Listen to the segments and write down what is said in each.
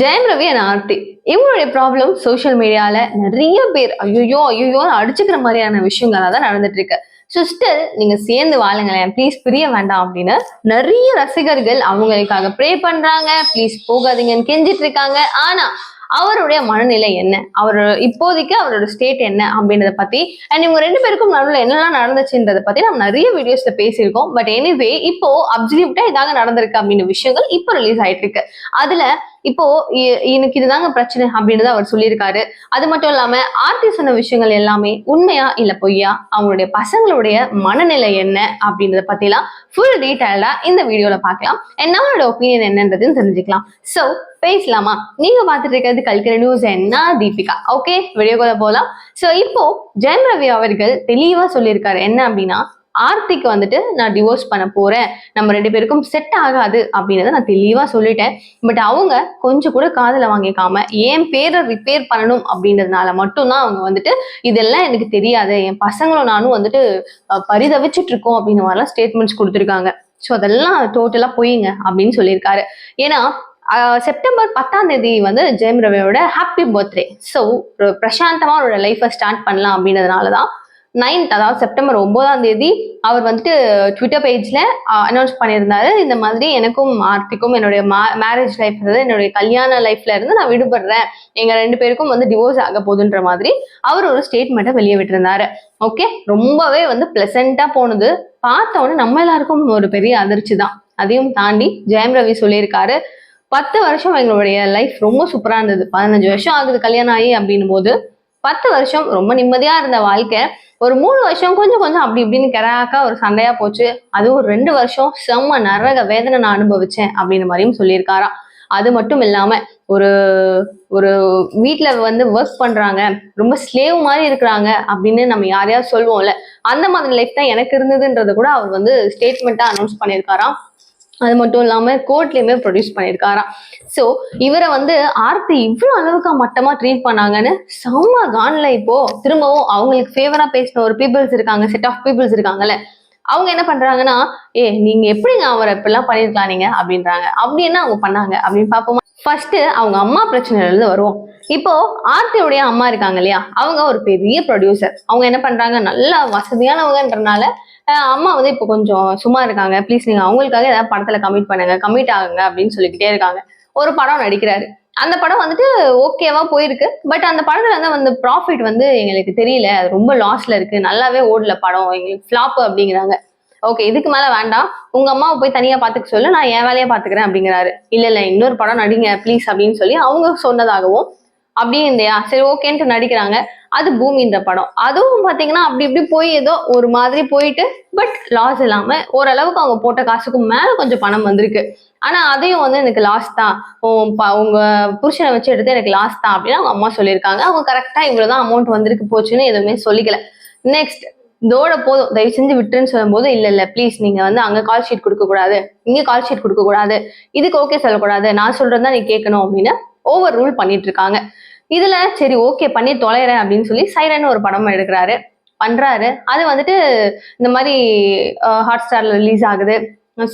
Jayam Ravi and Aarthi. இவங்களுடைய problem social மீடியால நிறைய பேர் ஐயோ ஐயோ அடிச்சுக்கிற மாதிரியான விஷயங்களா தான் நடந்துட்டு இருக்கு. ஸோ ஸ்டில் நீங்க சேர்ந்து வாழுங்களேன். ப்ளீஸ் பிரிய வேண்டாம் அப்படின்னு நிறைய ரசிகர்கள் அவங்களுக்காக ப்ரே பண்றாங்க. ப்ளீஸ் போகாதீங்கன்னு கெஞ்சிட்டு இருக்காங்க. ஆனா அவருடைய மனநிலை என்ன? அவர் இப்போதைக்கு அவரோட ஸ்டேட் என்ன அப்படின்றத பத்தி அண்ட் இவங்க ரெண்டு பேருக்கும் நடுவில் என்னெல்லாம் நடந்துச்சுன்றத பத்தி நம்ம நிறைய வீடியோஸ்ல பேசியிருக்கோம். பட் எனிவே இப்போ அப்சல்யூட்டா இதாக நடந்திருக்கு அப்படின்ற விஷயங்கள் இப்போ ரிலீஸ் ஆயிட்டு இருக்கு. அதுல இப்போ எனக்கு இதுதாங்க பிரச்சனை அப்படின்னு அவர் சொல்லியிருக்காரு. அது மட்டும் இல்லாம ஆர்த்தி சொன்ன விஷயங்கள் எல்லாமே உண்மையா இல்ல பொய்யா? அவங்களுடைய பசங்களுடைய மனநிலை என்ன அப்படின்றத பத்திலாம் ஃபுல் டீட்டெயிலா இந்த வீடியோல பார்க்கலாம் and நம்மளோட ஒப்பீனியன் என்னன்றதுன்னு தெரிஞ்சுக்கலாம். சோ பேசலாமா? நீங்க பார்த்துட்டு இருக்கிறது கல்கிற நியூஸ் என்ன? தீபிகா. ஓகே வீடியோக்குள்ள போலாம். சோ இப்போ ஜெயம் ரவி அவர்கள் தெளிவா சொல்லியிருக்காரு. என்ன அப்படின்னா ஆர்த்திக்கு வந்துட்டு நான் டிவோர்ஸ் பண்ண போறேன். நம்ம ரெண்டு பேருக்கும் செட் ஆகாது அப்படின்றத நான் தெளிவா சொல்லிட்டேன். பட் அவங்க கொஞ்சம் கூட காதல வாங்கிக்காம என் பேரை ரிப்பேர் பண்ணணும் அப்படின்றதுனால மட்டும்தான் அவங்க வந்துட்டு இதெல்லாம் எனக்கு தெரியாது. என் பசங்களும் நானும் வந்துட்டு பரிதவிச்சுட்டு பரிதவிச்சிட்டு இருக்கோம் அப்படின்னு மாதிரிலாம் ஸ்டேட்மெண்ட்ஸ் கொடுத்துருக்காங்க. ஸோ அதெல்லாம் டோட்டலா போயிங்க அப்படின்னு சொல்லியிருக்காரு. ஏன்னா செப்டம்பர் பத்தாம் தேதி வந்து ஜெயம் ரவியோட ஹாப்பி பர்த்டே ஸோ பிரசாந்தமா அவரோட லைஃப்பை ஸ்டார்ட் பண்ணலாம் அப்படின்றதுனால தான் நைன்த் அதாவது செப்டம்பர் ஒன்பதாம் தேதி அவர் வந்துட்டு ட்விட்டர் பேஜ்ல அனௌன்ஸ் பண்ணியிருந்தாரு. இந்த மாதிரி எனக்கும் ஆர்த்திக்கும் என்னுடைய மேரேஜ் லைஃப் என்னுடைய கல்யாண லைஃப்ல இருந்து நான் விடுபடுறேன். எங்க ரெண்டு பேருக்கும் வந்து டிவோர்ஸ் ஆக போகுதுன்ற மாதிரி அவர் ஒரு ஸ்டேட்மெண்ட்டை வெளியே விட்டிருந்தாரு. ஓகே ரொம்பவே வந்து பிளசண்டா போனது. பார்த்த உடனே நம்ம எல்லாருக்கும் ஒரு பெரிய அதிர்ச்சி தான். அதையும் தாண்டி ஜெயம் ரவி சொல்லியிருக்காரு பத்து வருஷம் எங்களுடைய லைஃப் ரொம்ப சூப்பரா இருந்தது. பதினஞ்சு வருஷம் ஆகுது கல்யாணம் ஆகி அப்படின்னும் போது பத்து வருஷம் ரொம்ப நிம்மதியா இருந்த வாழ்க்கை. ஒரு மூணு வருஷம் கொஞ்சம் கொஞ்சம் அப்படி இப்படின்னு கெராக்கா ஒரு சண்டையா போச்சு. அதுவும் ஒரு ரெண்டு வருஷம் செம்ம நரக வேதனை நான் அனுபவிச்சேன் அப்படின்ற மாதிரியும் சொல்லியிருக்காராம். அது மட்டும் இல்லாம ஒரு ஒரு வீட்டில் வந்து ஒர்க் பண்றாங்க ரொம்ப ஸ்லேவ் மாதிரி இருக்கிறாங்க அப்படின்னு நம்ம யாரையாவது சொல்லுவோம்ல அந்த மாதிரி லைஃப் தான் எனக்கு இருந்ததுன்றத கூட அவர் வந்து ஸ்டேட்மெண்ட்டா அனௌன்ஸ் பண்ணியிருக்காராம். அது மட்டும் இல்லாம கோர்ட்லயுமே ப்ரொடியூஸ் பண்ணியிருக்காராம் ஸோ இவரை வந்து ஆர்த்தி இவ்வளோ அளவுக்கு மட்டமா ட்ரீட் பண்ணாங்கன்னு செம்ம கான்ல இப்போ திரும்பவும் அவங்களுக்கு ஃபேவரா பேசின ஒரு பீப்புள்ஸ் இருக்காங்க செட் ஆஃப் பீப்புள்ஸ் இருக்காங்கல்ல. அவங்க என்ன பண்றாங்கன்னா ஏ நீங்க எப்படிங்க அவரை இப்படிலாம் பண்ணிருக்கலாம் நீங்க? அப்படின்றாங்க. அப்படி என்ன அவங்க பண்ணாங்க? அப்படின்னு பார்ப்போமா. ஃபர்ஸ்ட் அவங்க அம்மா பிரச்சனையில இருந்து வருவோம். இப்போ ஆர்த்தியுடைய அம்மா இருக்காங்க இல்லையா? அவங்க ஒரு பெரிய ப்ரொடியூசர் அவங்க என்ன பண்றாங்க? நல்லா வசதியானவங்கன்றனால அம்மா வந்து இப்போ கொஞ்சம் சும்மா இருக்காங்க. ப்ளீஸ் நீங்கள் அவங்களுக்காக ஏதாவது படத்தில் கமிட் பண்ணுங்க கமிட் ஆகுங்க அப்படின்னு சொல்லிக்கிட்டே இருக்காங்க. ஒரு படம் நடிக்கிறாரு. அந்த படம் வந்துட்டு ஓகேவா போயிருக்கு. பட் அந்த படத்துல வந்து வந்து ப்ராஃபிட் வந்து எங்களுக்கு தெரியல. அது ரொம்ப லாஸ்ல இருக்கு. நல்லாவே ஓடல படம். எங்களுக்கு ஃபிளாப் அப்படிங்கிறாங்க. ஓகே இதுக்கு மேல வேண்டாம். உங்க அம்மாவை போய் தனியா பாத்துக்க சொல்லு. நான் என் வேலையை பாத்துக்கிறேன் அப்படிங்கிறாரு. இல்ல இல்ல இன்னொரு படம் நடிங்க ப்ளீஸ் அப்படின்னு சொல்லி அவங்க சொன்னதாகவும் அப்படியே இல்லையா சரி ஓகேன்ட்டு நடிக்கிறாங்க. அது பூமின்ற படம். அதுவும் பாத்தீங்கன்னா அப்படி இப்படி போய் ஏதோ ஒரு மாதிரி போயிட்டு பட் லாஸ் இல்லாம ஓரளவுக்கு அவங்க போட்ட காசுக்கு மேல கொஞ்சம் பணம் வந்திருக்கு. ஆனா அதையும் வந்து எனக்கு லாஸ் தான். உன் ப- உங்க புருஷனை வச்சு எடுத்து எனக்கு லாஸ் தான் அப்படின்னு அவங்க அம்மா சொல்லியிருக்காங்க. அவங்க கரெக்டா இவ்வளவுதான் அமௌண்ட் வந்திருக்கு போச்சுன்னு எதுவுமே சொல்லிக்கல. நெக்ஸ்ட் இதோட போதும். தயவு செஞ்சு விட்டுருன்னு சொல்லும்போது இல்ல இல்ல ப்ளீஸ் நீங்க வந்து அங்க கால் ஷீட் கொடுக்க கூடாது இங்க கால் ஷீட் கொடுக்க கூடாது இதுக்கு ஓகே சொல்லக்கூடாது. நான் சொல்றதுதான் நீ கேட்கணும் அப்படின்னு ஓவர் ரூல் பண்ணிட்டு இருக்காங்க இதுல சரி ஓகே பண்ணி தொலைறேன் அப்படின்னு சொல்லி சைரன் ஒரு படம் எடுக்கிறாரு. பண்றாரு. அது வந்துட்டு இந்த மாதிரி ஹாட் ஸ்டார்ல ரிலீஸ் ஆகுது.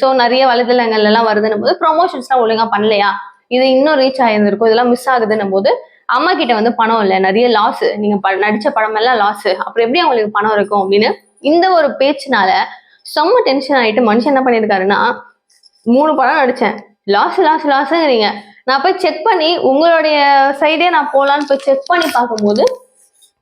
ஸோ நிறைய வலைதளங்கள்ல எல்லாம் வருதுன்னும் போது ப்ரொமோஷன்ஸ்லாம் ஒழுங்கா பண்ணலையா? இது இன்னும் ரீச் ஆயிருந்திருக்கும். இதெல்லாம் மிஸ் ஆகுதுன்னும் போது அம்மா கிட்ட வந்து பணம் இல்லை. நிறைய லாஸ் நீங்க நடிச்ச படம் எல்லாம் லாஸ் அப்புறம் எப்படி அவங்களுக்கு பணம் இருக்கும் அப்படின்னு இந்த ஒரு பேச்சுனால செம்ம டென்ஷன் ஆயிட்டு மனுஷன் என்ன பண்ணியிருக்காருன்னா மூணு படம் நடிச்சேன். லாஸ் லாஸ் லாஸ்ங்கிறீங்க நான் போய் செக் பண்ணி உங்களுடைய சைடே நான் போகலான்னு போய் செக் பண்ணி பார்க்கும்போது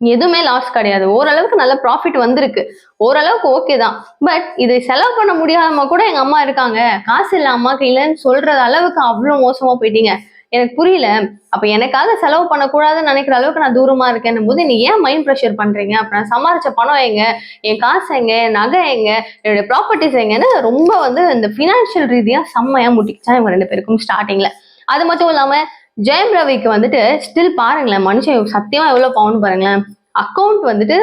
எதுவுமே லாஸ் கிடையாது. ஓரளவுக்கு நல்ல ப்ராஃபிட் வந்திருக்கு. ஓரளவுக்கு ஓகே தான். பட் இதை செலவு பண்ண முடியாம கூட எங்க அம்மா இருக்காங்க. காசு இல்லை அம்மாக்கு இல்லைன்னு சொல்றது அளவுக்கு அவ்வளோ மோசமா போயிட்டீங்க. எனக்கு புரியல. அப்ப எனக்காக செலவு பண்ணக்கூடாதுன்னு நினைக்கிற அளவுக்கு நான் தூரமா இருக்கேன்னும் போது நீ ஏன் மைண்ட் ப்ரெஷர் பண்றீங்க? அப்ப நான் சம்பாரிச்ச பணம் எங்க? என் காசு எங்க? என் நகை எங்க? என்னுடைய ப்ராப்பர்ட்டிஸ் எங்கன்னு ரொம்ப வந்து இந்த ஃபினான்ஷியல் ரீதியா செம்மையா முட்டிக்கிச்சா இவங்க ரெண்டு பேருக்கும் ஸ்டார்டிங்ல அது மட்டும் இல்லாம ஜெயம் ரவிக்கு வந்துட்டு ஸ்டில் பாருங்களேன் மனுஷன் சத்தியமா எவ்வளவு பவுன் பாருங்களேன். அக்கௌண்ட் வந்துட்டு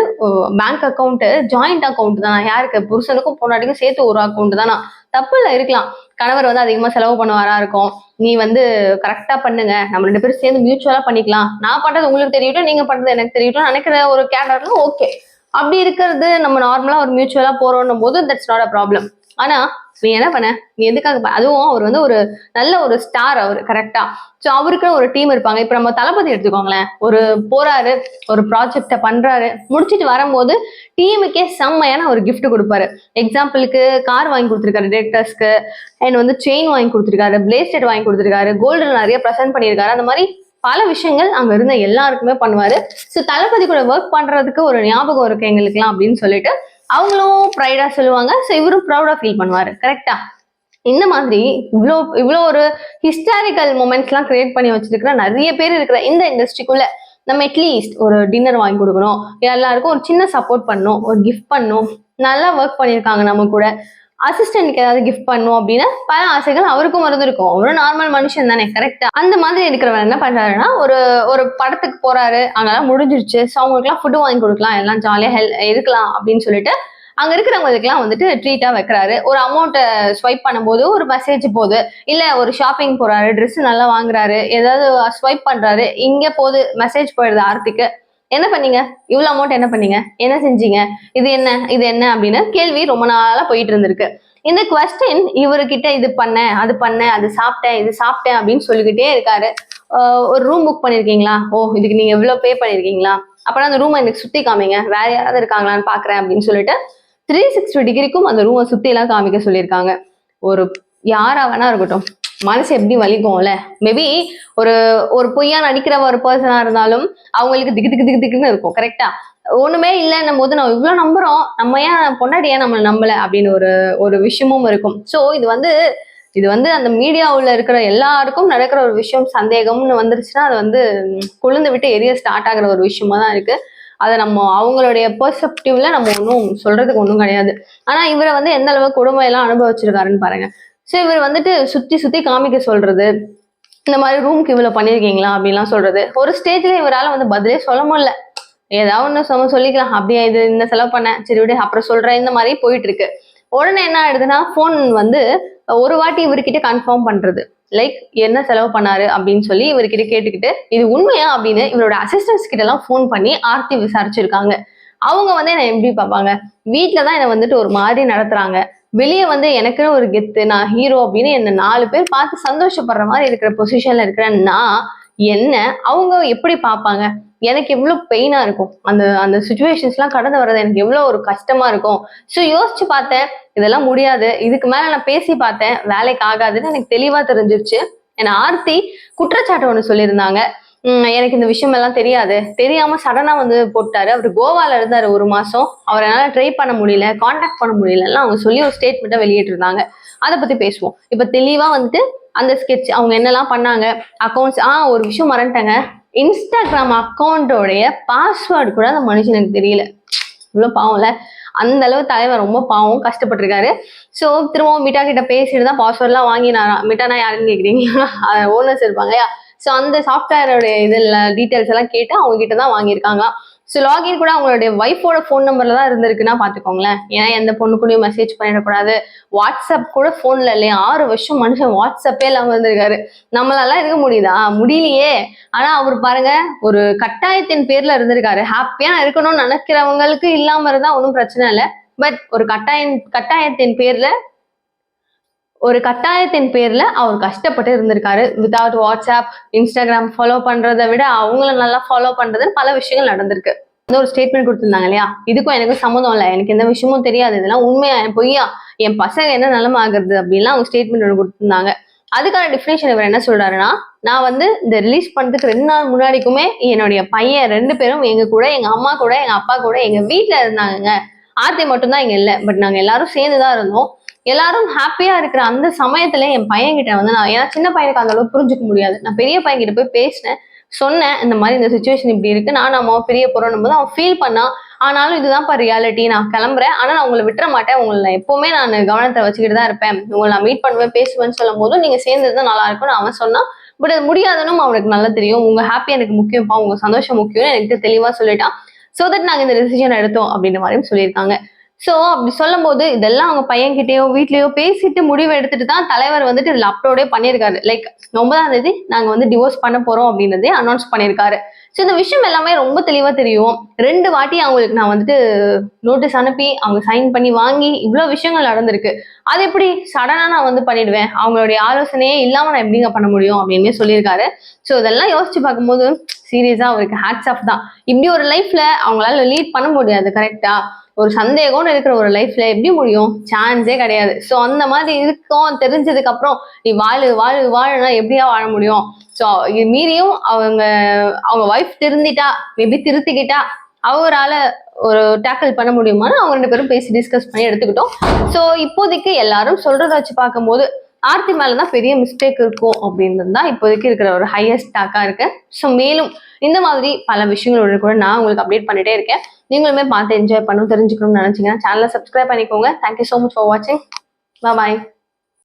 பேங்க் அக்கௌண்ட் ஜாயிண்ட் அக்கௌண்ட் தான். யாருக்கு? புருஷனுக்கும் பொண்டாட்டிக்கும் சேர்த்து ஒரு அக்கௌண்ட் தானா? தப்பு இல்ல இருக்கலாம். கணவர் வந்து அதிகமா செலவு பண்ணுவாரா இருக்கும். நீ வந்து கரெக்டா பண்ணுங்க. நம்ம ரெண்டு பேரும் சேர்ந்து மியூச்சுவலா பண்ணிக்கலாம். நான் பண்றது உங்களுக்கு தெரியட்டும் நீங்க பண்றது எனக்கு தெரியட்டும். நினைக்கிற ஒரு கேடர்ல ஓகே அப்படி இருக்கிறது நம்ம நார்மலா ஒரு மியூச்சுவலா போறோம்னும் போது தட்ஸ் நாட் அ ப்ராப்ளம் ஆனா நீ என்ன பண்ண? நீ எதுக்காக அதுவும் அவர் வந்து ஒரு நல்ல ஒரு ஸ்டார் அவர் கரெக்டா ஸோ அவருக்குன்னு ஒரு டீம் இருப்பாங்க. இப்போ நம்ம தளபதி எடுத்துக்கோங்களேன். ஒரு போறாரு ஒரு ப்ராஜெக்டை பண்றாரு. முடிச்சிட்டு வரும்போது டீமுக்கே செம்மையான ஒரு கிஃப்ட் கொடுப்பாரு. எக்ஸாம்பிளுக்கு கார் வாங்கி கொடுத்துருக்காரு டேரக்டர்ஸ்க்கு அண்ட் வந்து செயின் வாங்கி கொடுத்துருக்காரு பிளேஸ்லெட் வாங்கி கொடுத்துருக்காரு கோல்டு நிறைய ப்ரெசென்ட் பண்ணியிருக்காரு. அந்த மாதிரி பல விஷயங்கள் அங்க இருந்த எல்லாருக்குமே பண்ணுவாரு. ஸோ தளபதி கூட ஒர்க் பண்றதுக்கு ஒரு ஞாபகம் இருக்கு எங்களுக்குலாம் அப்படின்னு சொல்லிட்டு அவங்களும் ப்ரைடா சொல்லுவாங்க. ஸோ இவரும் ப்ரௌடா ஃபீல் பண்ணுவாரு. கரெக்டா இந்த மாதிரி இவ்வளோ இவ்வளோ ஒரு ஹிஸ்டாரிக்கல் மூமெண்ட்ஸ்லாம் கிரியேட் பண்ணி வச்சிருக்கிற நிறைய பேர் இருக்கிற இந்த இண்டஸ்ட்ரிக்குள்ள நம்ம அட்லீஸ்ட் ஒரு டின்னர் வாங்கி கொடுக்கணும். எல்லாருக்கும் ஒரு சின்ன சப்போர்ட் பண்ணணும் ஒரு கிஃப்ட் பண்ணணும் நல்லா ஒர்க் பண்ணியிருக்காங்க நம்ம கூட. அசிஸ்டன்ட்க்கு ஏதாவது கிஃப்ட் பண்ணும் அப்படின்னு பல ஆசைகள் அவருக்கும் இருந்திருக்கும் அவரும் நார்மல் மனுஷன் தானே கரெக்டா அந்த மாதிரி இருக்கிறவர் என்ன பண்றாருன்னா ஒரு ஒரு படத்துக்கு போறாரு அங்கெல்லாம் முடிஞ்சிருச்சு ஸோ அவங்களுக்குலாம் ஃபுட்டு வாங்கி கொடுக்கலாம் எல்லாம் ஜாலியா ஹெல் இருக்கலாம் அப்படின்னு சொல்லிட்டு அங்க இருக்கிறவங்களுக்குலாம் வந்துட்டு ட்ரீட்டா வைக்கிறாரு. ஒரு அமௌண்ட்டை ஸ்வைப் பண்ணும்போது ஒரு மெசேஜ் போகுது. இல்ல ஒரு ஷாப்பிங் போறாரு ட்ரெஸ் நல்லா வாங்குறாரு ஏதாவது ஸ்வைப் பண்றாரு இங்க போகுது மெசேஜ் போயிடுது ஆர்த்திக்கு. என்ன பண்ணீங்க? இவ்வளவு அமௌண்ட் என்ன பண்ணீங்க? என்ன செஞ்சீங்க? இது என்ன? இது என்ன? அப்படின்னு கேள்வி ரொம்ப நாளா போயிட்டு இருந்திருக்கு. இந்த கொஸ்டின் இவர்கிட்ட இது பண்ணேன் அது பண்ணேன் அது சாப்பிட்டேன் இது சாப்பிட்டேன் அப்படின்னு சொல்லிக்கிட்டே இருக்காரு. ஒரு ரூம் புக் பண்ணிருக்கீங்களா? ஓ இதுக்கு நீங்க எவ்வளவு பே பண்ணிருக்கீங்களா? அப்புறம் அந்த ரூமை எனக்கு சுத்தி காமிங்க. வேற யாராவது இருக்காங்களான்னு பாக்குறேன் அப்படின்னு சொல்லிட்டு த்ரீ சிக்ஸ்டி டிகிரிக்கும் அந்த ரூமை சுத்தி எல்லாம் காமிக்க சொல்லியிருக்காங்க. ஒரு யாரா வேணா இருக்கட்டும். மனசு எப்படி வலிக்கும்ல? மேபி ஒரு ஒரு பொய்யா நடிக்கிற ஒரு பர்சனா இருந்தாலும் அவங்களுக்கு திக்கு திக்கு திக்கு திக்குன்னு இருக்கும் கரெக்டா ஒண்ணுமே இல்லைன்னும் போது நம்ம இவ்வளவு நம்புறோம் நம்ம ஏன் பொண்டாட்டி ஏன் நம்மளை நம்பல? அப்படின்னு ஒரு ஒரு விஷயமும் இருக்கும். சோ இது வந்து இது வந்து அந்த மீடியாவுல இருக்கிற எல்லாருக்கும் நடக்கிற ஒரு விஷயம் சந்தேகம்னு வந்துருச்சுன்னா அது வந்து கொழுந்து விட்டு எரிய ஸ்டார்ட் ஆகுற ஒரு விஷயமா தான் இருக்கு. அதை நம்ம அவங்களுடைய பெர்செப்டிவ்ல நம்ம ஒன்றும் சொல்றதுக்கு ஒன்றும் கிடையாது. ஆனா இவரை வந்து எந்த அளவுக்கு கொடுமை எல்லாம் அனுபவிச்சிருக்காருன்னு பாருங்க. ஸோ இவர் வந்துட்டு சுற்றி சுற்றி காமிக்க சொல்கிறது இந்த மாதிரி ரூம்க்கு இவ்வளோ பண்ணியிருக்கீங்களா அப்படின்லாம் சொல்கிறது ஒரு ஸ்டேஜில் இவரால் வந்து பதிலே சொல்ல முடியல. ஏதாவது ஒன்று சொல்ல சொல்லிக்கலாம். அப்படியே இது இந்த செலவு பண்ணேன் சரி விட அப்புறம் சொல்கிறேன் இந்த மாதிரி போயிட்டுருக்கு. உடனே என்ன ஆயிடுதுன்னா ஃபோன் வந்து ஒரு வாட்டி இவர்கிட்ட கன்ஃபார்ம் பண்ணுறது லைக் என்ன செலவு பண்ணாரு அப்படின்னு சொல்லி இவர்கிட்ட கேட்டுக்கிட்டு இது உண்மையா அப்படின்னு இவரோட அசிஸ்டன்ஸ் கிட்ட எல்லாம் ஃபோன் பண்ணி ஆர்த்தி விசாரிச்சிருக்காங்க. அவங்க வந்து என்னை எப்படி பார்ப்பாங்க? வீட்டில் தான் என்னை வந்துட்டு ஒரு மாதிரி நடத்துறாங்க. வெளியே வந்து எனக்குன்னு ஒரு கெத்து நான் ஹீரோ அப்படின்னு என்னை நாலு பேர் பார்த்து சந்தோஷப்படுற மாதிரி இருக்கிற பொசிஷன்ல இருக்கிறேன் நான் என்ன அவங்க எப்படி பார்ப்பாங்க? எனக்கு எவ்வளோ பெயினாக இருக்கும். அந்த அந்த சுச்சுவேஷன்ஸ்லாம் கடந்து வர்றது எனக்கு எவ்வளோ ஒரு கஷ்டமாக இருக்கும். ஸோ யோசிச்சு பார்த்தேன் இதெல்லாம் முடியாது. இதுக்கு மேலே நான் பேசி பார்த்தேன் வேலைக்கு ஆகாதுன்னு எனக்கு தெளிவாக தெரிஞ்சிருச்சு. என்னை ஆர்த்தி குற்றச்சாட்டு ஒன்று சொல்லியிருந்தாங்க. எனக்கு இந்த விஷயம் எல்லாம் தெரியாது. தெரியாம சடனா வந்து போட்டாரு. அவர் கோவால இருந்தாரு ஒரு மாசம். அவர் என்னால ட்ரை பண்ண முடியல காண்டாக்ட் பண்ண முடியலன்னா அவங்க சொல்லி ஒரு ஸ்டேட்மெண்ட்டை வெளியிட்டிருந்தாங்க. அதை பத்தி பேசுவோம். இப்ப தெளிவா வந்துட்டு அந்த ஸ்கெட்ச் அவங்க என்னெல்லாம் பண்ணாங்க? அக்கௌண்ட்ஸ் ஆ ஒரு விஷயம் மறந்துட்டாங்க. இன்ஸ்டாகிராம் அக்கௌண்ட்டோடைய பாஸ்வேர்டு கூட அந்த மனுஷனுக்கு தெரியல. இவ்வளோ பாவம்ல. அந்த அளவு தலைவர் ரொம்ப பாவம் கஷ்டப்பட்டிருக்காரு. ஸோ திரும்பவும் மிட்டா கிட்ட பேசிட்டு தான் பாஸ்வேர்ட்லாம் வாங்கினாராம். மிட்டானா யாருன்னு கேட்குறீங்களா ஓனர்ஸ் இருப்பாங்க இல்லையா? ஸோ அந்த சாஃப்ட்வேரோட இதில் டீட்டெயில்ஸ் எல்லாம் கேட்டு அவங்க கிட்ட தான் வாங்கியிருக்காங்க. ஸோ லாகின் கூட அவங்களுடைய ஒய்ஃபோட ஃபோன் நம்பர்ல தான் இருந்திருக்குன்னா பார்த்துக்கோங்களேன். ஏன்னா எந்த பொண்ணு கூடயும் மெசேஜ் பண்ணிடக்கூடாது. வாட்ஸ்அப் கூட ஃபோன்ல இல்லையா? ஆறு வருஷம் மனுஷன் வாட்ஸ்அப்பே இல்லாமல் இருந்திருக்காரு. நம்மளால இருக்க முடியுதா? முடியலையே. ஆனா அவர் பாருங்க ஒரு கட்டாயத்தின் பேர்ல இருந்திருக்காரு. ஹாப்பியா இருக்கணும்னு நினைக்கிறவங்களுக்கு இல்லாம இருந்தா ஒன்றும் பிரச்சனை இல்லை. பட் ஒரு கட்டாயம் கட்டாயத்தின் பேர்ல ஒரு கட்டாயத்தின் பேர்ல அவர் கஷ்டப்பட்டு இருந்திருக்காரு. வித்வுட் வாட்ஸ்அப் இன்ஸ்டாகிராம் ஃபாலோ பண்றதை விட அவங்கள நல்லா ஃபாலோ பண்றதுன்னு பல விஷயங்கள் நடந்திருக்கு. வந்து ஒரு ஸ்டேட்மெண்ட் கொடுத்துருந்தாங்க இல்லையா? இதுக்கும் எனக்கு சம்மந்தம் இல்லை. எனக்கு எந்த விஷயமும் தெரியாது. இதெல்லாம் உண்மையா? என் பொய்யா? என் பசங்க என்ன நிலம ஆகுறது? அப்படின்லாம் அவங்க ஸ்டேட்மெண்ட் ஒன்று கொடுத்துருந்தாங்க. அதுக்கான டிஃபினேஷன் இவர் என்ன சொல்றாருன்னா நான் வந்து இந்த ரிலீஸ் பண்றதுக்கு ரெண்டு நாள் முன்னாடிக்குமே என்னுடைய பையன் ரெண்டு பேரும் எங்க கூட எங்க அம்மா கூட எங்க அப்பா கூட எங்க வீட்டுல இருந்தாங்கங்க. ஆர்த்தி மட்டும்தான் இங்க இல்லை. பட் நாங்க எல்லாரும் சேர்ந்து தான் இருந்தோம். எல்லாரும் ஹாப்பியா இருக்கிற அந்த சமயத்துல என் பையன் கிட்ட வந்து நான் ஏன்னா சின்ன பையனுக்கு அந்த அளவுக்கு புரிஞ்சுக்க முடியாது. நான் பெரிய பையன் கிட்ட போய் பேசினேன். சொன்னேன் இந்த மாதிரி இந்த சுச்சுவேஷன் இப்படி இருக்கு. நான் நம்ம பெரிய போறோம் போது அவன் ஃபீல் பண்ணா ஆனாலும் இதுதான்ப்பா ரியாலிட்டி நான் கிளம்புறேன். ஆனா நான் உங்களை விட்டுற மாட்டேன். உங்களை நான் எப்பவுமே நான் கவனத்தை வச்சுக்கிட்டு தான் இருப்பேன். உங்களை நான் மீட் பண்ணுவேன் பேசுவேன்னு சொல்லும் போதும் நீங்க சேர்ந்தது தான் நல்லா இருக்கும்னு அவன் சொன்னான் பட் அது முடியாதுன்னு அவனுக்கு நல்லா தெரியும். உங்க ஹாப்பி எனக்கு முக்கியம்ப்பா. உங்க சந்தோஷம் முக்கியம்னு எனக்கு தெளிவா சொல்லிட்டான். சோ தட் நாங்க இந்த டெசிஷன் எடுத்தோம் அப்படின்ற மாதிரியும் சொல்லியிருக்காங்க. சோ அப்படி சொல்லும் போது இதெல்லாம் அவங்க பையன்கிட்டயோ வீட்லயோ பேசிட்டு முடிவு எடுத்துட்டு தான் தலைவர் வந்துட்டு இதுல அப்லோடே பண்ணியிருக்காரு. லைக் ஒன்பதாம் தேதி நாங்க வந்து டிவோர்ஸ் பண்ண போறோம் அப்படின்றதே அனௌன்ஸ் பண்ணியிருக்காரு. ஸோ இந்த விஷயம் எல்லாமே ரொம்ப தெளிவா தெரியும். ரெண்டு வாட்டி அவங்களுக்கு நான் வந்துட்டு நோட்டீஸ் அனுப்பி அவங்க சைன் பண்ணி வாங்கி இவ்வளவு விஷயங்கள் நடந்திருக்கு. அது எப்படி சடனா நான் வந்து பண்ணிடுவேன்? அவங்களுடைய ஆலோசனையே இல்லாம நான் எப்படிங்க பண்ண முடியும் அப்படின்னு சொல்லியிருக்காரு. ஸோ இதெல்லாம் யோசிச்சு பார்க்கும்போது சீரியஸா அவருக்கு ஹேட்ஸ் ஆஃப் தான். இப்படி ஒரு லைஃப்ல அவங்களால லீட் பண்ண முடியாது கரெக்டா ஒரு சந்தேகம்னு இருக்கிற ஒரு லைஃப்ல எப்படி முடியும்? சான்ஸே கிடையாது. ஸோ அந்த மாதிரி இருக்கும் தெரிஞ்சதுக்கு அப்புறம் நீ வாழு வாழு வாழுனா எப்படியா வாழ முடியும்? ஸோ இது மீறியும் அவங்க அவங்க ஒய்ஃப் திருந்திட்டா மேபி திருத்திக்கிட்டா அவரால் ஒரு டேக்கிள் பண்ண முடியுமான்னு அவங்க ரெண்டு பேரும் பேசி டிஸ்கஸ் பண்ணி எடுத்துக்கிட்டோம். ஸோ இப்போதைக்கு எல்லாரும் சொல்றதை வச்சு பார்க்கும்போது ஆர்த்தி மேல தான் பெரிய மிஸ்டேக் இருக்கும் அப்படின்றது தான் இப்போதைக்கு இருக்கிற ஒரு ஹையஸ்ட் டாக்கா இருக்கு. ஸோ மேலும் இந்த மாதிரி பல விஷயங்களோட கூட நான் உங்களுக்கு அப்டேட் பண்ணிட்டே இருக்கேன். நீங்களுமே பார்த்து என்ஜாய் பண்ணணும் தெரிஞ்சுக்கணும்னு நினைச்சீங்கன்னா சேனலை சப்ஸ்கிரைப் பண்ணிக்கோங்க. தேங்க்யூ ஸோ மச் ஃபார் வாட்சிங் பாய்